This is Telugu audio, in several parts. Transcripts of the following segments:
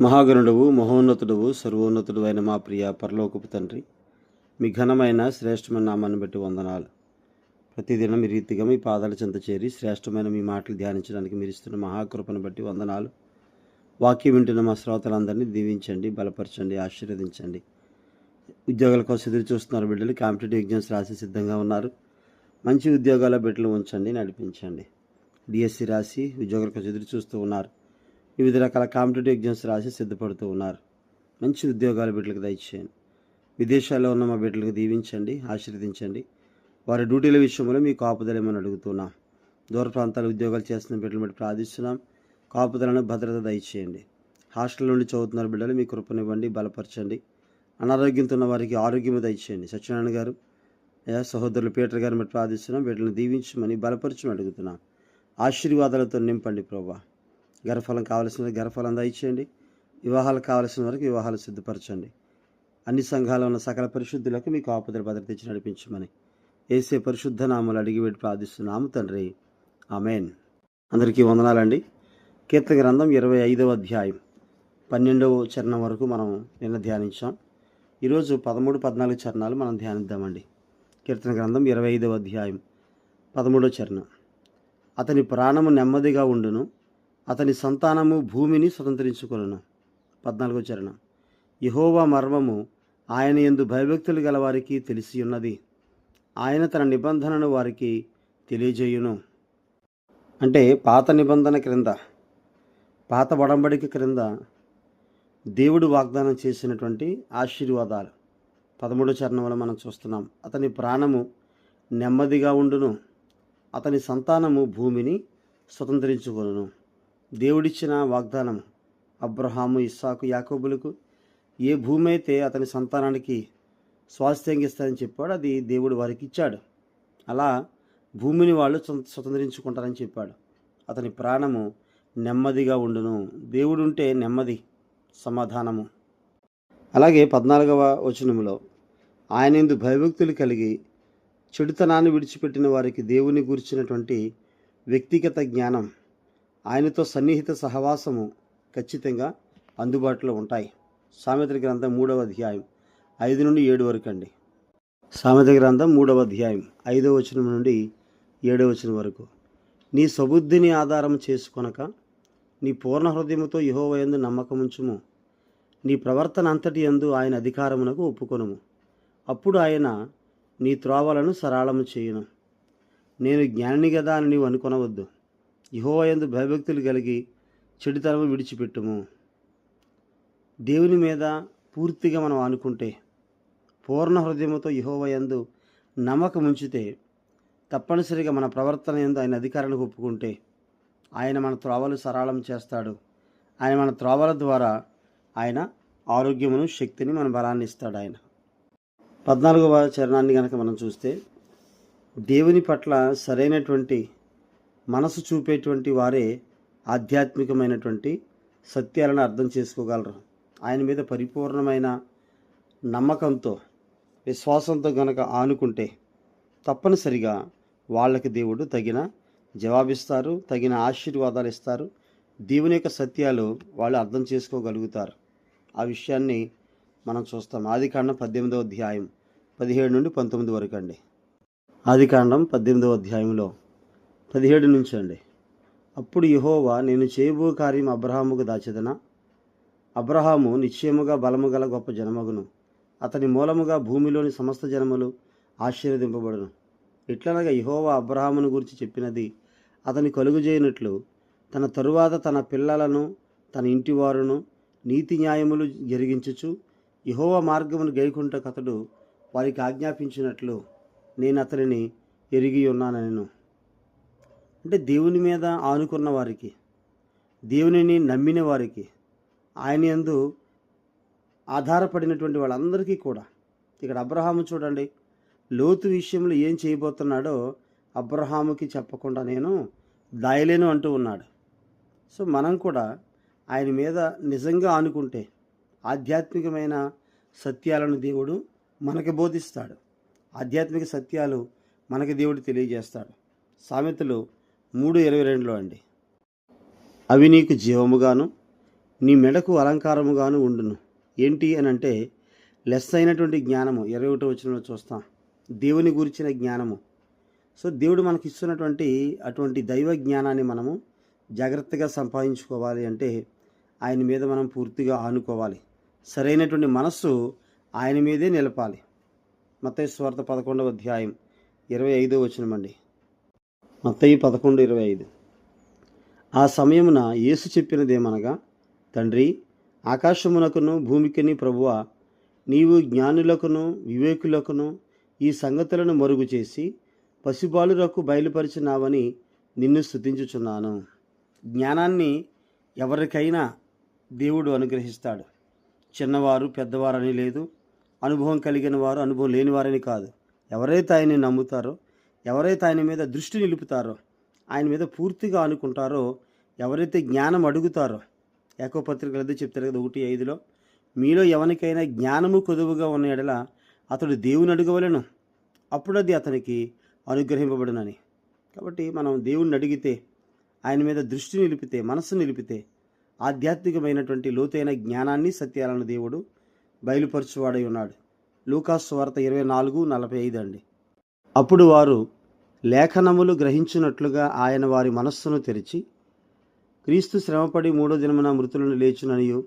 మహాగణుడవు మహోన్నతుడవు సర్వోన్నతుడు అయిన మా ప్రియ పరలోకపు తండ్రి మీ ఘనమైన శ్రేష్టమైన నామాన్ని బట్టి వందనాలు. ప్రతిదినం ఈ రీతిగా మీ పాదాల చెంత చేరి శ్రేష్టమైన మీ మాటలు ధ్యానించడానికి మీరు ఇస్తున్న మహాకృపను బట్టి వందనాలు. వాక్యం వింటున్న మా శ్రోతలందరినీ దీవించండి బలపరచండి ఆశీర్వదించండి. ఉద్యోగాల కోసం ఎదురు చూస్తున్నారు బిడ్డలు కాంపిటేటివ్ ఎగ్జామ్స్ రాసి సిద్ధంగా ఉన్నారు. మంచి ఉద్యోగాల బిడ్డలు ఉంచండి నడిపించండి. డిఎస్సి రాసి ఉద్యోగాల కోసం ఎదురు చూస్తూ ఉన్నారు. వివిధ రకాల కాంపిటేటివ్ ఎగ్జామ్స్ రాసి సిద్ధపడుతూ ఉన్నారు. మంచి ఉద్యోగాలు బిడ్డలకు దయచేయండి. విదేశాల్లో ఉన్న మా బిడ్డలకు దీవించండి ఆశీర్వదించండి. వారి డ్యూటీల విషయంలో మీ కాపుదలేమని అడుగుతున్నాం. దూర ప్రాంతాల ఉద్యోగాలు చేస్తున్న బిడ్డలు బట్టి ప్రార్థిస్తున్నాం. కాపుదలను భద్రత దయచేయండి. హాస్టల్ నుండి చదువుతున్న బిడ్డలు మీ కృపనివ్వండి బలపరచండి. అనారోగ్యంతో ఉన్న వారికి ఆరోగ్యం దయచేయండి. సత్యనారాయణ గారు సహోదరులు పీటర్ గారిని బట్టి ప్రార్థిస్తున్నాం. బిడ్డలను దీవించమని బలపరచమని అడుగుతున్నాం. ఆశీర్వాదాలతో నింపండి ప్రభా. గర్భఫలం కావలసిన గర్భఫలం దయచేయండి వివాహాలు కావలసిన వరకు వివాహాలు సిద్ధపరచండి. అన్ని సంఘాలు ఉన్న సకల పరిశుద్ధులకు మీకు ఆపదల భద్రత ఇచ్చి నడిపించమని ఏసే పరిశుద్ధ నామలు అడిగి పెట్టి ప్రార్థిస్తున్నాము తండ్రి. ఆమెన్. అందరికీ వందనాలండి. కీర్తన గ్రంథం ఇరవై ఐదవ అధ్యాయం. పన్నెండవ చరణం వరకు మనం నిన్న ధ్యానించాం. ఈరోజు పదమూడు పద్నాలుగు చరణాలు మనం ధ్యానిద్దామండి. కీర్తన గ్రంథం ఇరవై ఐదవ అధ్యాయం పదమూడవ చరణం. అతని ప్రాణము నెమ్మదిగా ఉండును. అతని సంతానము భూమిని స్వతంత్రించుకొను పద్నాలుగో చరణం. యహోవా మర్మము ఆయన ఎందు భయభక్తులు గల వారికి తెలిసి ఉన్నది ఆయన తన నిబంధనను వారికి తెలియజేయును. అంటే పాత నిబంధన క్రింద పాత వడంబడిక క్రింద దేవుడు వాగ్దానం చేసినటువంటి ఆశీర్వాదాలు. పదమూడో చరణంలో మనం చూస్తున్నాం అతని ప్రాణము నెమ్మదిగా ఉండును. అతని సంతానము భూమిని స్వతంత్రించుకొను దేవుడిచ్చిన వాగ్దానం అబ్రహాము ఇస్సాకు యాకోబులకు ఏ భూమి అయితే అతని సంతానానికి స్వాస్థ్యంగిస్తానని చెప్పాడు అది దేవుడు వారికి ఇచ్చాడు. అలా భూమిని వాళ్ళు స్వతంత్రించుకుంటారని చెప్పాడు. అతని ప్రాణము నెమ్మదిగా ఉండును. దేవుడు ఉంటే నెమ్మది సమాధానము. అలాగే పద్నాలుగవ వచనములో ఆయన ఎందు భయభక్తులు కలిగి చెడుతనాన్ని విడిచిపెట్టిన వారికి దేవుని గురించినటువంటి వ్యక్తిగత జ్ఞానం ఆయనతో సన్నిహిత సహవాసము ఖచ్చితంగా అందుబాటులో ఉంటాయి. సామెత్రి గ్రంథం మూడవ అధ్యాయం ఐదు నుండి ఏడు వరకు అండి సామెత గ్రంథం మూడవ అధ్యాయం ఐదవ వచనం నుండి ఏడవ వచనం వరకు. నీ సబుద్ధిని ఆధారం చేసుకొనక నీ పూర్ణ హృదయముతో యహోవయందు నమ్మకముంచుము. నీ ప్రవర్తన అంతటి యందు ఆయన అధికారమునకు ఒప్పుకొనుము. అప్పుడు ఆయన నీ త్రోవలను సరళము చేయును. నేను జ్ఞానిని కదా అని నీవు అనుకొనవద్దు. యహోవయందు భయభక్తులు కలిగి చెడుతనము విడిచిపెట్టుము. దేవుని మీద పూర్తిగా మనం అనుకుంటే పూర్ణ హృదయముతో యహోవయందు నమ్మకం ఉంచితే తప్పనిసరిగా మన ప్రవర్తన ఎందు ఆయన అధికారానికి ఒప్పుకుంటే ఆయన మన త్రోవలు సరళం చేస్తాడు. ఆయన మన త్రోవల ద్వారా ఆయన ఆరోగ్యమును శక్తిని మన బలాన్ని ఇస్తాడు ఆయన. పద్నాలుగవ చరణాన్ని కనుక మనం చూస్తే దేవుని పట్ల సరైనటువంటి మనసు చూపేటువంటి వారే ఆధ్యాత్మికమైనటువంటి సత్యాలను అర్థం చేసుకోగలరు. ఆయన మీద పరిపూర్ణమైన నమ్మకంతో విశ్వాసంతో గనక ఆనుకుంటే తప్పనిసరిగా వాళ్ళకి దేవుడు తగిన జవాబిస్తారు తగిన ఆశీర్వాదాలు ఇస్తారు. దేవుని యొక్క సత్యాలు వాళ్ళు అర్థం చేసుకోగలుగుతారు. ఆ విషయాన్ని మనం చూస్తాం. ఆదికాండం పద్దెనిమిదవ అధ్యాయం పదిహేడు నుండి పంతొమ్మిది వరకు అండి. ఆదికాండం పద్దెనిమిదవ అధ్యాయంలో పదిహేడు నుంచి అండి అప్పుడు యహోవా నేను చేయబో కార్యం అబ్రహాముకు దాచెదనా? అబ్రహాము నిశ్చయముగా బలము గల గొప్ప జనమగును. అతని మూలముగా భూమిలోని సమస్త జనములు ఆశీర్వదింపబడును. ఇట్లనగా యహోవా అబ్రహామును గురించి చెప్పినది అతని కలుగుజేయనట్లు తన తరువాత తన పిల్లలను తన ఇంటివారును నీతి న్యాయములు జరిగించుచు యహోవ మార్గమును గైకుంట కథడు వారికి ఆజ్ఞాపించినట్లు నేను అతనిని ఎరిగి ఉన్నానను. అంటే దేవుని మీద ఆనుకున్న వారికి దేవునిని నమ్మిన వారికి ఆయన ఎందు ఆధారపడినటువంటి వాళ్ళందరికీ కూడా. ఇక్కడ అబ్రహాము చూడండి లోతు విషయంలో ఏం చేయబోతున్నాడో అబ్రహాముకి చెప్పకుండా నేను దాయలేను అంటూ ఉన్నాడు. సో మనం కూడా ఆయన మీద నిజంగా ఆనుకుంటే ఆధ్యాత్మికమైన సత్యాలను దేవుడు మనకి బోధిస్తాడు. ఆధ్యాత్మిక సత్యాలు మనకి దేవుడు తెలియజేస్తాడు. సామెతలు మూడు ఇరవై రెండులో అండి. అవి నీకు జీవముగాను నీ మెడకు అలంకారముగాను ఉండును. ఏంటి అని అంటే లెస్ అయినటువంటి జ్ఞానము ఇరవై ఒకటో వచ్చినలో చూస్తాం. దేవుని గురించిన జ్ఞానము. సో దేవుడు మనకి ఇస్తున్నటువంటి అటువంటి దైవ జ్ఞానాన్ని మనము జాగ్రత్తగా సంపాదించుకోవాలి అంటే ఆయన మీద మనం పూర్తిగా ఆనుకోవాలి. సరైనటువంటి మనస్సు ఆయన మీదే నిలపాలి. మత స్వార్థ పదకొండవ అధ్యాయం ఇరవై ఐదో వచనమండి. మత్తయి పదకొండు ఇరవై ఐదు. ఆ సమయమున యేసు చెప్పినదేమనగా తండ్రి ఆకాశమునకును భూమికిని ప్రభువ నీవు జ్ఞానులకును వివేకులకును ఈ సంగతులను మరుగు చేసి పసిబాలురకు బయలుపరిచినావని నిన్ను స్థుతించుచున్నాను జ్ఞానాన్ని ఎవరికైనా దేవుడు అనుగ్రహిస్తాడు. చిన్నవారు పెద్దవారని లేదు. అనుభవం కలిగిన వారు అనుభవం లేని వారని కాదు. ఎవరైతే ఆయన్ని నమ్ముతారో ఎవరైతే ఆయన మీద దృష్టి నిలుపుతారో ఆయన మీద పూర్తిగా అనుకుంటారో ఎవరైతే జ్ఞానం అడుగుతారో ఏకో పత్రికలు అయితే చెప్తారు కదా ఒకటి ఐదులో మీలో ఎవరికైనా జ్ఞానము కొదువుగా ఉన్న ఎడల అతడు దేవుని అడగవలను. అప్పుడు అది అతనికి అనుగ్రహింపబడునని. కాబట్టి మనం దేవుణ్ణి అడిగితే ఆయన మీద దృష్టి నిలిపితే మనస్సు నిలిపితే ఆధ్యాత్మికమైనటువంటి లోతైన జ్ఞానాన్ని సత్యాలను దేవుడు బయలుపరచువాడై ఉన్నాడు. లూకాస్ వార్త ఇరవై నాలుగు నలభై ఐదు అండి. అప్పుడు వారు లేఖనములు గ్రహించినట్లుగా ఆయన వారి మనస్సును తెరిచి క్రీస్తు శ్రమపడి మూడో దినమున మృతులను లేచుననియు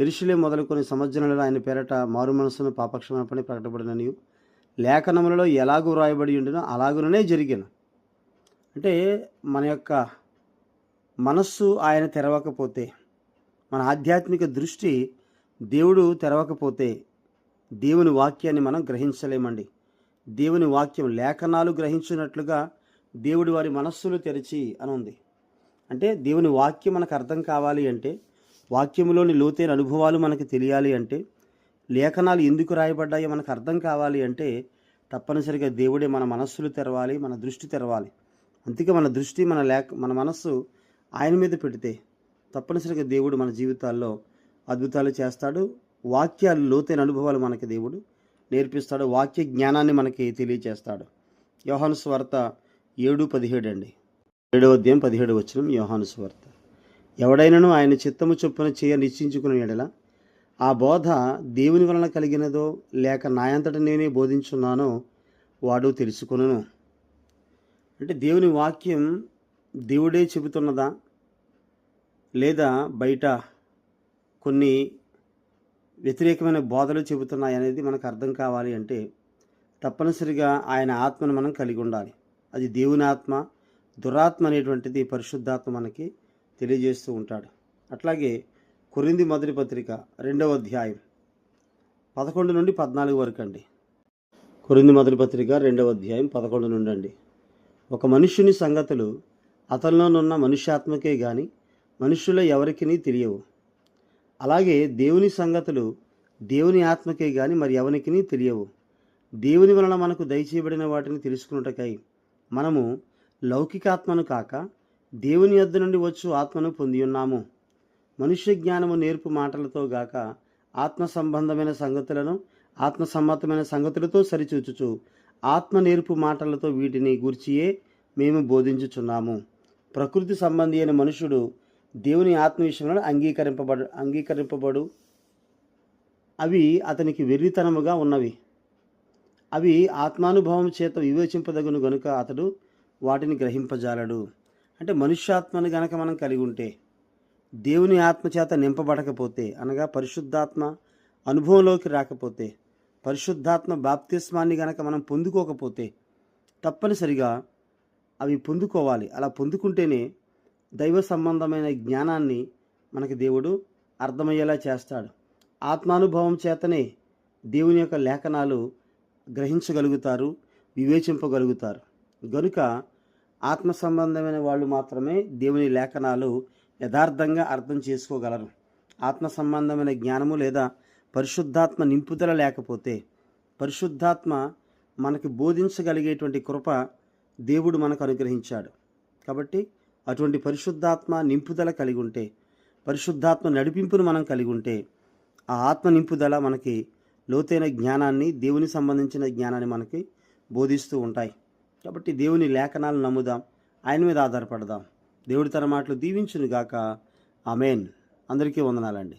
ఎరుషులే మొదలుకొని సమజ్జనులలో ఆయన పేరట మారు మనస్సును పాపక్షమాపణ ప్రకటపడిననియు లేఖనములలో ఎలాగూ వ్రాయబడి ఉండినో అలాగుననే జరిగాను. అంటే మన యొక్క మనస్సు ఆయన తెరవకపోతే మన ఆధ్యాత్మిక దృష్టి దేవుడు తెరవకపోతే దేవుని వాక్యాన్ని మనం గ్రహించలేమండి. దేవుని వాక్యం లేఖనాలు గ్రహించినట్లుగా దేవుడు వారి మనస్సులు తెరిచి అని ఉంది. అంటే దేవుని వాక్యం మనకు అర్థం కావాలి అంటే వాక్యంలోని లోతైన అనుభవాలు మనకు తెలియాలి అంటే లేఖనాలు ఎందుకు రాయబడ్డాయో మనకు అర్థం కావాలి అంటే తప్పనిసరిగా దేవుడే మన మనస్సులు తెరవాలి మన దృష్టి తెరవాలి. అందుకే మన దృష్టి మన లేఖ మన మనస్సు ఆయన మీద పెడితే తప్పనిసరిగా దేవుడు మన జీవితాల్లో అద్భుతాలు చేస్తాడు. వాక్యాలు లోతైన అనుభవాలు మనకి దేవుడు నేర్పిస్తాడు వాక్య జ్ఞానాన్ని మనకి తెలియచేస్తాడు. యోహాను స్వార్త ఏడు పదిహేడు అండి. ఏడవ అధ్యాయం పదిహేడు వచ్చిన యోహాను స్వార్త. ఎవడైనను ఆయన చిత్తము చొప్పున చేయ నిశ్చయించుకుని ఎడల ఆ బోధ దేవుని వలన కలిగినదో లేక నాయంతట నేనే బోధించున్నానో వాడు తెలుసుకును అంటే దేవుని వాక్యం దేవుడే చెబుతున్నదా? లేదా బయట కొన్ని వ్యతిరేకమైన బోధలు చెబుతున్నాయి అనేది మనకు అర్థం కావాలి అంటే తప్పనిసరిగా ఆయన ఆత్మను మనం కలిగి ఉండాలి. అది దేవుని ఆత్మ దురాత్మ అనేటువంటిది పరిశుద్ధాత్మ మనకి తెలియజేస్తూ ఉంటాడు. అట్లాగే కొరింది మొదటి పత్రిక రెండవ అధ్యాయం పదకొండు నుండి పద్నాలుగు వరకు అండి. కొరింది మొదటి పత్రిక రెండవ అధ్యాయం పదకొండు నుండి అండి. ఒక మనుష్యుని సంగతులు అతనిలోనున్న మనుష్యాత్మకే కానీ మనుష్యుల ఎవరికిని తెలియవు. అలాగే దేవుని సంగతులు దేవుని ఆత్మకే గాని మరి ఎవరికి తెలియవు. దేవుని వలన మనకు దయచేయబడిన వాటిని తెలుసుకున్నటకై మనము లౌకికాత్మను కాక దేవుని యొద్ద నుండి వచ్చు ఆత్మను పొంది ఉన్నాము. మనుష్య జ్ఞానము నేర్పు మాటలతో గాక ఆత్మ సంబంధమైన సంగతులను ఆత్మ సమ్మతమైన సంగతులతో సరిచూచుచు ఆత్మ నేర్పు మాటలతో వీటిని గూర్చియే మేము బోధించుచున్నాము. ప్రకృతి సంబంధి అయిన మనుషుడు దేవుని ఆత్మ విషయంలో అంగీకరింపబడు అంగీకరింపబడు. అవి అతనికి వెర్రితనముగా ఉన్నవి. అవి ఆత్మానుభవం చేత వివేచింపదగును గనుక అతడు వాటిని గ్రహింపజాలడు. అంటే మనుష్యాత్మను గనక మనం కలిగి ఉంటే దేవుని ఆత్మ చేత నింపబడకపోతే అనగా పరిశుద్ధాత్మ అనుభవంలోకి రాకపోతే పరిశుద్ధాత్మ బాప్తిస్మాన్ని గనక మనం పొందుకోకపోతే తప్పనిసరిగా అవి పొందుకోవాలి. అలా పొందుకుంటేనే దైవ సంబంధమైన జ్ఞానాన్ని మనకి దేవుడు అర్థమయ్యేలా చేస్తాడు. ఆత్మానుభవం చేతనే దేవుని యొక్క లేఖనాలు గ్రహించగలుగుతారు వివేచింపగలుగుతారు. గనుక ఆత్మ సంబంధమైన వాళ్ళు మాత్రమే దేవుని లేఖనాలు యథార్థంగా అర్థం చేసుకోగలరు. ఆత్మ సంబంధమైన జ్ఞానము లేదా పరిశుద్ధాత్మ నింపుదల లేకపోతే పరిశుద్ధాత్మ మనకి బోధించగలిగేటువంటి కృప దేవుడు మనకు అనుగ్రహించాడు. కాబట్టి అటువంటి పరిశుద్ధాత్మ నింపుదల కలిగి ఉంటే పరిశుద్ధాత్మ నడిపింపును మనం కలిగి ఉంటే ఆ ఆత్మ నింపుదల మనకి లోతైన జ్ఞానాన్ని దేవుని సంబంధించిన జ్ఞానాన్ని మనకి బోధిస్తూ ఉంటాయి. కాబట్టి దేవుని లేఖనాలు నమ్ముదాం ఆయన మీద ఆధారపడదాం. దేవుడి తన మాటలు దీవించునుగాక. అమేన్ అందరికీ వందనాలండి.